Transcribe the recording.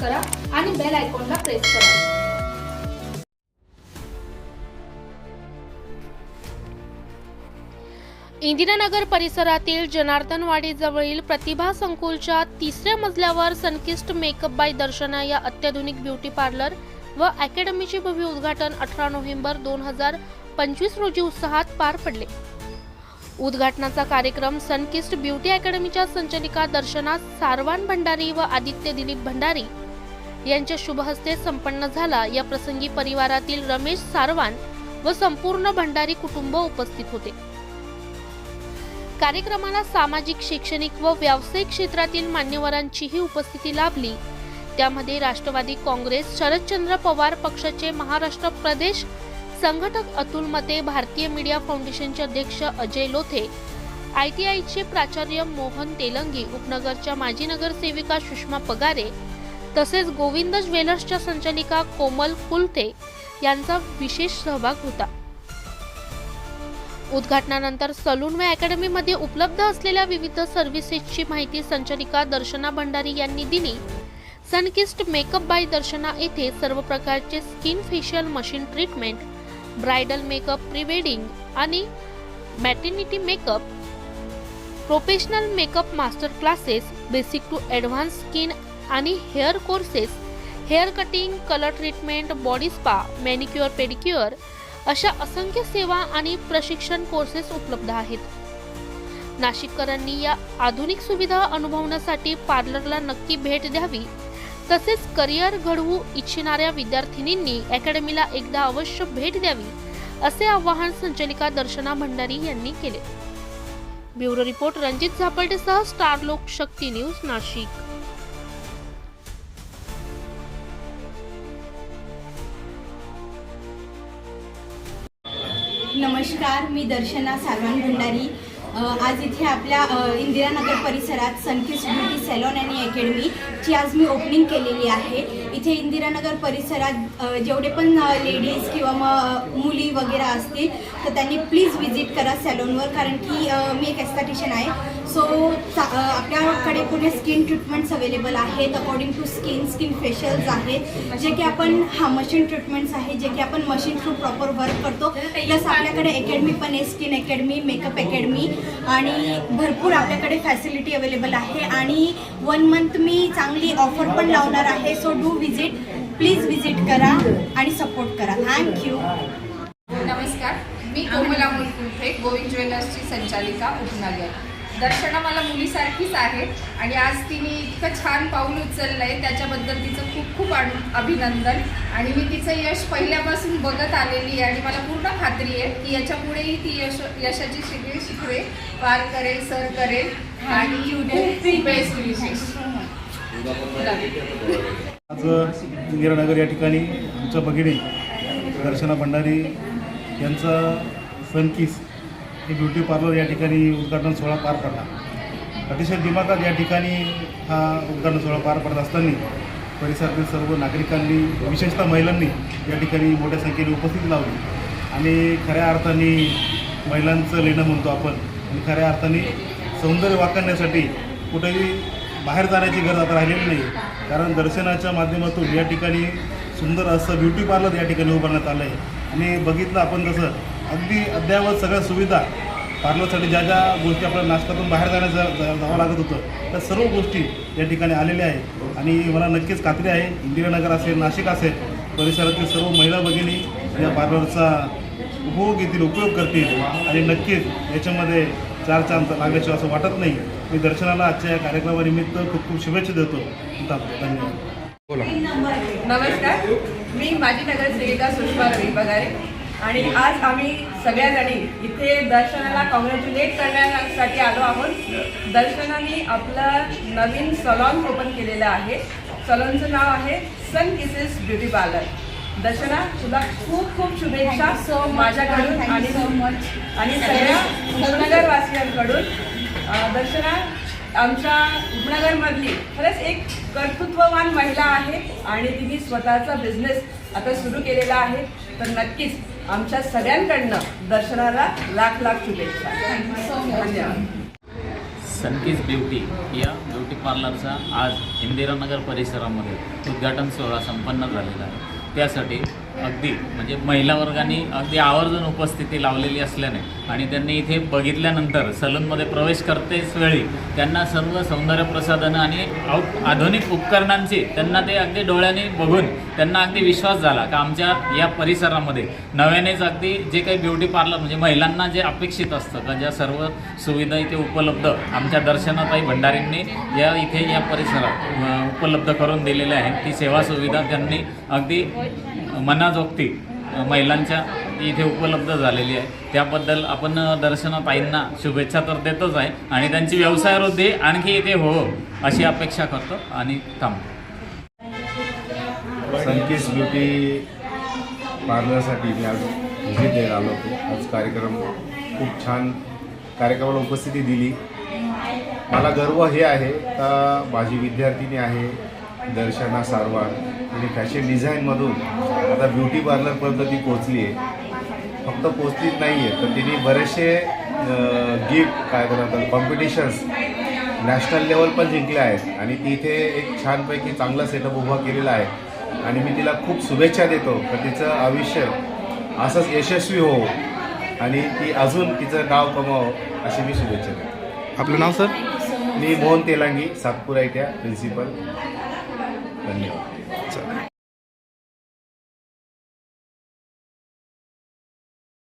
करा आणि बेल आयकॉनला प्रेस करा. इंदिरानगर परिसरातील जनार्दनवाडी जवळील प्रतिभा संकुलच्या तिसऱ्या मजल्यावर सनकिस्ट मेकअप बाय दर्शना या अत्याधुनिक ब्युटी पार्लर व अकॅडमीचे भव्य उद्घाटन अठरा नोव्हेंबर दोन हजार पंचवीस रोजी उत्साहात पार पडले. उद्घाटनाचा कार्यक्रम सनकिस्ट ब्युटी अकॅडमीच्या संचालिका दर्शना सारवान भंडारी व आदित्य दिलीप भंडारी यांच्या शुभहस्ते संपन्न झाला. या प्रसंगी परिवारातील रमेश सारवान व संपूर्ण भंडारी कुटुंब उपस्थित होते. कार्यक्रमाला सामाजिक शैक्षणिक व व्यावसायिक क्षेत्रातील मान्यवरांचीही उपस्थिती लाभली. त्यामध्ये राष्ट्रवादी काँग्रेस शरदचंद्र पवार पक्षाचे महाराष्ट्र प्रदेश संघटक अतुल मते भारतीय मीडिया फाउंडेशनचे अध्यक्ष अजय लोथे आय टी आयचे प्राचार्य मोहन तेलंगी उपनगरच्या माजी नगरसेविका सुषमा पगारे तसेच गोविंद ज्वेलर्सच्या संचालिका कोमल कुलते यांचा विशेष सहभाग होता. उद्घाटनानंतर सलून व अकॅडमीमध्ये उपलब्ध असलेल्या विविध सर्व्हिसेसची माहिती संचालिका दर्शना भंडारी यांनी दिली. सनकिस्ट मेकअप बाय दर्शना येथे सर्व प्रकारचे skin facial machine treatment bridal makeup pre wedding आणि maternity makeup professional makeup master classes basic to advance skin आणि hair courses hair cutting colour treatment body spa manicure pedicure अशा असंख्य सेवा आणि प्रशिक्षण कोर्सेस उपलब्ध आहेत. नाशिककरांनी या आधुनिक सुविधा अनुभवण्यासाठी पार्लरला नक्की भेट द्यावी तसेच करिअर घडवू इच्छिणाऱ्या विद्यार्थिनींनी अकॅडमीला एकदा अवश्य भेट द्यावी असे आवाहन संचालिका दर्शना भंडारी यांनी केले. ब्युरो रिपोर्ट रणजित झापर्डेसह स्टार लोक शक्ती न्यूज नाशिक. नमस्कार मी दर्शना सालवान भंडारी आज इथे आपल्या इंदिरानगर परिसरात सनकिस ब्युटी सॅलॉन आणि अकॅडमीची आज मी ओपनिंग केलेली आहे. इथे इंदिरानगर परिसरात जेवढे पण लेडीज किंवा मग मुली वगैरे असतील तर त्यांनी प्लीज व्हिजिट करा सॅलॉनवर कारण की मी एक एस्थेटिशियन आहे. सो आपल्याकडे पुढे स्किन ट्रीटमेंट्स अवेलेबल आहेत. According to skin skin facials आहेत. जे की आपण हा मशीन ट्रीटमेंट्स आहे जे की आपण मशीन थ्रू प्रॉपर वर्क करतो. प्लस आपल्याकडे अकॅडमी पण आहे स्किन अकॅडमी मेकअप अकॅडमी आणि भरपूर आपल्याकडे फॅसिलिटी अवेलेबल आहे. आणि वन मंथ मी चांगली ऑफर पण लावणार आहे. So do visit please visit करा आणि सपोर्ट करा. थँक्यू नमस्कार. मी कोमला मुलकुंठे गोविंद ज्वेलर्सची संचालिका उपनगर दर्शना मला मुलीसारखीच आहे आणि आज तिने इतकं छान पाऊल उचललं आहे त्याच्याबद्दल तिचं खूप खूप अभिनंदन. आणि मी तिचं यश पहिल्यापासून बघत आलेली आहे आणि मला पूर्ण खात्री आहे की याच्यापुढेही ती यश यशाची शिकवे शिकवे पार करेल सर करेल. आणि बेस्ट विशेष आज इंदिरानगर या ठिकाणी आमच्या भगिनी दर्शना भंडारी यांचा सनकीस हे ब्युटी पार्लर या ठिकाणी उद्घाटन सोहळा पार पडला. अतिशय दिमागात या ठिकाणी हा उद्घाटन सोहळा पार पडत असताना परिसरातील सर्व नागरिकांनी विशेषतः महिलांनी या ठिकाणी मोठ्या संख्येने उपस्थिती लावली. आणि खऱ्या अर्थाने महिलांचं लेणं म्हणतो आपण आणि खऱ्या अर्थाने सौंदर्य वाकण्यासाठी कुठेही बाहेर जाण्याची गरज आता राहिलेली नाही कारण दर्शनाच्या माध्यमातून या ठिकाणी सुंदर असं ब्युटी पार्लर या ठिकाणी उभारण्यात आलं आहे आणि बघितलं आपण जसं अगदी अद्ययावत सगळ्या सुविधा पार्लरसाठी ज्या ज्या गोष्टी आपल्याला नाशकातून बाहेर जाण्याचं जावं लागत होतं त्या सर्व गोष्टी या ठिकाणी आलेल्या आहेत. आणि मला नक्कीच खात्री आहे इंदिरानगर असेल नाशिक असेल परिसरातील सर्व महिला भगिनी या पार्लरचा उपभोग घेतील उपयोग करतील. आणि नक्कीच याच्यामध्ये चार चांद लागल्याशिवाय असं वाटत नाही. मी दर्शनाला आजच्या या कार्यक्रमानिमित्त खूप खूप शुभेच्छा देतो. धन्यवाद. नमस्कार. मी माजी नगरसेविका सुषमा रवी पगारे. आणि आज आम्ही सगळ्याजणी इथे दर्शनाला कॉंग्रॅच्युलेट करण्यासाठी आलो आहोत. दर्शनाने आपलं नवीन सलॉन ओपन केलेलं आहे. सलॉनचं नाव आहे sun kisses beauty parlour Darshana तुला खूप खूप शुभेच्छा सो माझ्याकडून आणि सो मच आणि सगळ्या उपनगरवासियांकडून. दर्शना आमच्या उपनगरमधली खरंच एक कर्तृत्ववान महिला आहे आणि तिने स्वतःचा बिझनेस आता सुरू केलेला आहे. तर नक्कीच आमच्या सगळ्यांकडनं दर्शनाला लाख लाख शुभेच्छा. धन्यवाद. सनकिस ब्युटी या ब्युटी पार्लरचा आज इंदिरानगर परिसरामध्ये उद्घाटन सोहळा संपन्न झालेला आहे. त्यासाठी अगदी म्हणजे महिला वर्गाने अगदी आवर्जून उपस्थिती लावलेली असल्याने आणि त्यांनी इथे बघितल्यानंतर सलूनमध्ये प्रवेश करतेच वेळी त्यांना सर्व सौंदर्य प्रसाधनं आणि आउ- आधुनिक उपकरणांची त्यांना ते अगदी डोळ्यांनी बघून त्यांना अगदी विश्वास झाला का आमच्या या परिसरामध्ये नव्यानेच अगदी जे काही ब्युटी पार्लर म्हणजे महिलांना जे अपेक्षित असतं का ज्या सर्व सुविधा इथे उपलब्ध आमच्या दर्शनाताई भंडारींनी या इथे या परिसरात उपलब्ध करून दिलेल्या आहेत. ती सेवा सुविधा त्यांनी अगदी मनाजोगती महिलांच्या इथे उपलब्ध झालेली आहे. त्याबद्दल आपण दर्शनाताईंना शुभेच्छा तर देतच आहे आणि त्यांची व्यवसाय वृद्धी आणखी इथे हो, हो अशी अपेक्षा करतो आणि थांबतो. संकेश ब्युटी पार्लरसाठी मी आज व्हिजिट द्यायला आलो होतो. आज कार्यक्रम खूप छान कार्यक्रमाला उपस्थिती दिली. मला गर्व हे आहे का माझी विद्यार्थिनी आहे दर्शना सारवान तिने फॅशन डिझाईनमधून आता ब्युटी पार्लरपर्यंत ती पोचली आहे. फक्त पोचलीच नाही आहे तर तिने बरेचसे गिफ्ट काय म्हणतात कॉम्पिटिशन्स नॅशनल लेवल पण जिंकले आहेत. आणि ती इथे एक छानपैकी चांगला सेटअप उभा केलेला आहे. आणि मी तिला खूप शुभेच्छा देतो तर तिचं आयुष्य असंच यशस्वी हो आणि ती अजून तिचं नाव कमावं अशी मी शुभेच्छा देतो. आपलं नाव सर? मी मोहन तेलांगी सातपुरा इथे प्रिन्सिपल धन्यवाद. আচ্ছা